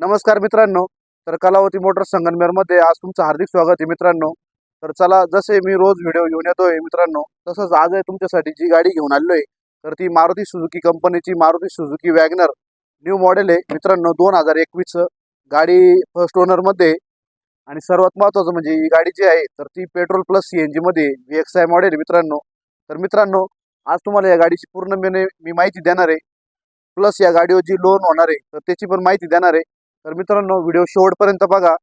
नमस्कार मित्रांनो तर कलावती मोटर संगमनेरमध्ये आज तुमचं हार्दिक स्वागत आहे मित्रांनो. तर चला जसे मी रोज व्हिडिओ घेऊन येतोय मित्रांनो तसंच आज आहे तुमच्यासाठी जी गाडी घेऊन आलेलो आहे. तर ती मारुती सुझुकी कंपनीची Maruti Suzuki WagonR. New model आहे मित्रांनो दोन हजार एकवीस गाडी फर्स्ट ओनरमध्ये आणि सर्वात महत्त्वाचं म्हणजे ही गाडी जी आहे तर ती पेट्रोल प्लस सी एन जीमध्ये व्ही एक्स आय मॉडेल मित्रांनो. तर मित्रांनो आज तुम्हाला या गाडीची पूर्ण मी माहिती देणार आहे. प्लस या गाडीवर जी लोन होणार आहे तर त्याची पण माहिती देणार आहे. तर मित्रांनो व्हिडिओ शेवटपर्यंत बघा.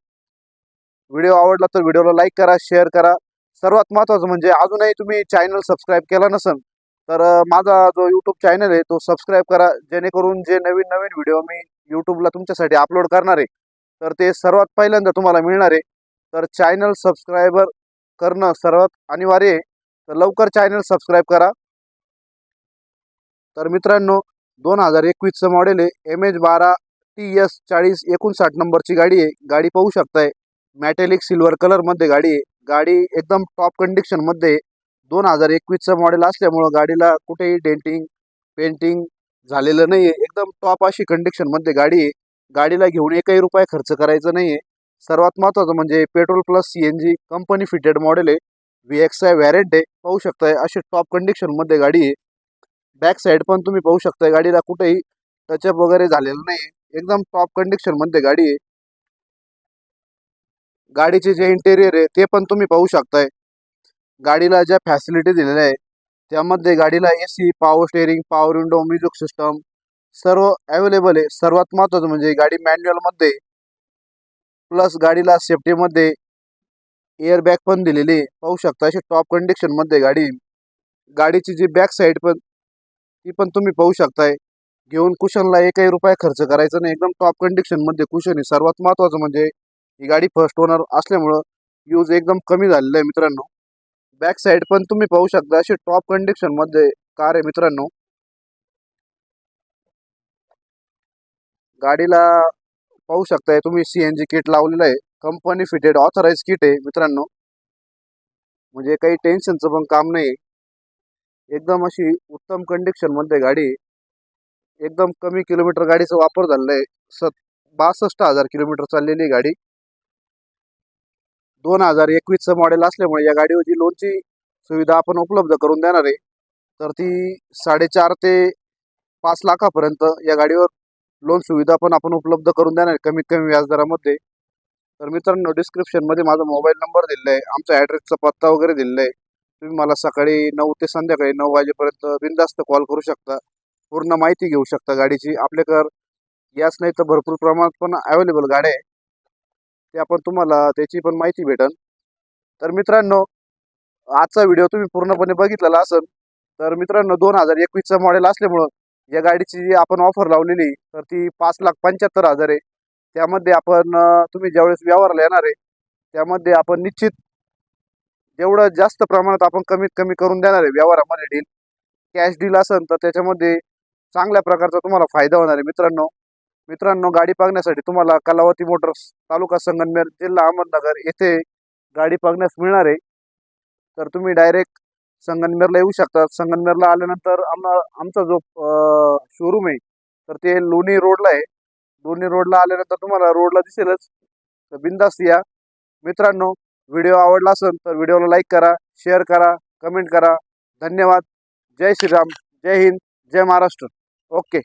व्हिडिओ आवडला तर व्हिडिओला लाईक करा शेअर करा. सर्वात महत्त्वाचं म्हणजे अजूनही तुम्ही चॅनल सबस्क्राईब केला नसेल तर माझा जो यूट्यूब चॅनल आहे तो सबस्क्राईब करा. जेणेकरून जे नवीन नवीन व्हिडिओ मी यूट्यूबला तुमच्यासाठी अपलोड करणार आहे तर ते सर्वात पहिल्यांदा तुम्हाला मिळणार आहे. तर चॅनल सबस्क्रायबर करणं सर्वात अनिवार्य आहे. तर लवकर चॅनल सबस्क्राईब करा. तर मित्रांनो दोन हजार एकवीसचं मॉडेल आहे एम एच बारा टी एस चाळीस एकोणसाठ नंबरची गाडी आहे. गाडी पाहू शकताय. मॅटेलिक सिल्वर कलरमध्ये गाडी आहे. गाडी एकदम टॉप कंडिशनमध्ये दोन हजार एकवीसचं मॉडेल असल्यामुळं गाडीला कुठेही डेंटिंग पेंटिंग झालेलं नाही आहे एकदम टॉप अशी कंडिशनमध्ये गाडी आहे. गाडीला घेऊन एकही रुपये खर्च करायचं नाही आहे सर्वात महत्त्वाचं म्हणजे petrol plus C N G company fitted model आहे. व्ही एक्स आय व्हॅरेंट आहे. पाहू शकताय अशी टॉप कंडिशनमध्ये गाडी आहे. बॅक साईड पण तुम्ही पाहू शकताय गाडीला कुठेही टचअप वगैरे झालेलं नाही एकदम टॉप कंडिशनमध्ये गाडी. आहे गाडीचे जे इंटेरियर आहे ते पण तुम्ही पाहू शकताय. गाडीला ज्या फॅसिलिटी दिलेल्या आहे त्यामध्ये गाडीला A C power steering power window music system सर्व अवेलेबल आहे. सर्वात महत्त्वाचं म्हणजे गाडी मॅन्युअलमध्ये प्लस गाडीला सेफ्टीमध्ये एअरबॅग पण दिलेली आहे. पाहू शकता अशी टॉप कंडिशनमध्ये गाडी. गाडीची जी बॅक साईड पण ती पण तुम्ही पाहू शकताय. घेऊन कुशनला एकही रुपया खर्च करायचा नाही. एकदम टॉप कंडिशनमध्ये कुशन आहे सर्वात महत्त्वाचं म्हणजे ही गाडी फर्स्ट ओनर असल्यामुळं यूज एकदम कमी झालेलं आहे मित्रांनो. बॅक साईड पण तुम्ही पाहू शकता अशी टॉप कंडिशनमध्ये कार आहे मित्रांनो. गाडीला पाहू शकताय तुम्ही सी एन जी किट लावलेलं आहे. कंपनी फिटेड ऑथराईज किट आहे मित्रांनो. म्हणजे काही टेन्शनचं पण काम नाही एकदम अशी उत्तम कंडिशनमध्ये गाडी आहे. एकदम कमी किलोमीटर गाडीचा वापर झालेला आहे सत बासष्ट हजार किलोमीटर चाललेली आहे गाडी. दोन हजार एकवीसचं मॉडेल असल्यामुळे या गाडीवरची लोनची सुविधा आपण उपलब्ध करून देणार आहे तर ती साडेचार ते पाच लाखापर्यंत या गाडीवर लोन सुविधा पण आपण उपलब्ध करून देणार आहे कमीत कमी व्याजदरामध्ये तर मित्रांनो डिस्क्रिप्शनमध्ये माझा मोबाईल नंबर दिलेला आहे आमचा ॲड्रेसचा पत्ता वगैरे दिलेला आहे. तुम्ही मला सकाळी नऊ ते संध्याकाळी नऊ वाजेपर्यंत बिनदास्त कॉल करू शकता. पूर्ण माहिती घेऊ शकता गाडीची. आपल्याकडं गॅस नाही तर भरपूर प्रमाणात पण अवेलेबल गाड्या आहे. ते आपण तुम्हाला त्याची पण माहिती भेटन. तर मित्रांनो आजचा व्हिडिओ तुम्ही पूर्णपणे बघितलेला असेल तर मित्रांनो दोन हजार एकवीसचं मॉडेल असल्यामुळं या गाडीची जी आपण ऑफर लावलेली तर ती पाच लाख पंच्याहत्तर हजार आहे. त्यामध्ये आपण तुम्ही ज्यावेळेस व्यवहारला येणार आहे त्यामध्ये आपण निश्चित जेवढं जास्त प्रमाणात आपण कमीत कमी करून देणार आहे व्यवहारामध्ये डील कॅश डील असेल तर त्याच्यामध्ये चांगल्या प्रकारचा तुम्हाला फायदा होणार आहे. मित्रांनो मित्रांनो गाडी पाहण्यासाठी तुम्हाला कलावती मोटर्स तालुका संगमनेर जिल्हा अहमदनगर येथे गाडी पाहण्यास मिळणार आहे. तर तुम्ही डायरेक्ट संगमनेरला येऊ शकता. संगमनेरला आल्यानंतर आम्हा आमचा जो शोरूम आहे तर ते लोणी रोडला आहे. लोणी रोडला आल्यानंतर तुम्हाला रोडला दिसेलच. तर बिंदास्त या. मित्रांनो व्हिडिओ आवडला असेल तर व्हिडिओला लाईक करा शेअर करा कमेंट करा. धन्यवाद. जय श्रीराम. जय हिंद. जय महाराष्ट्र. ओके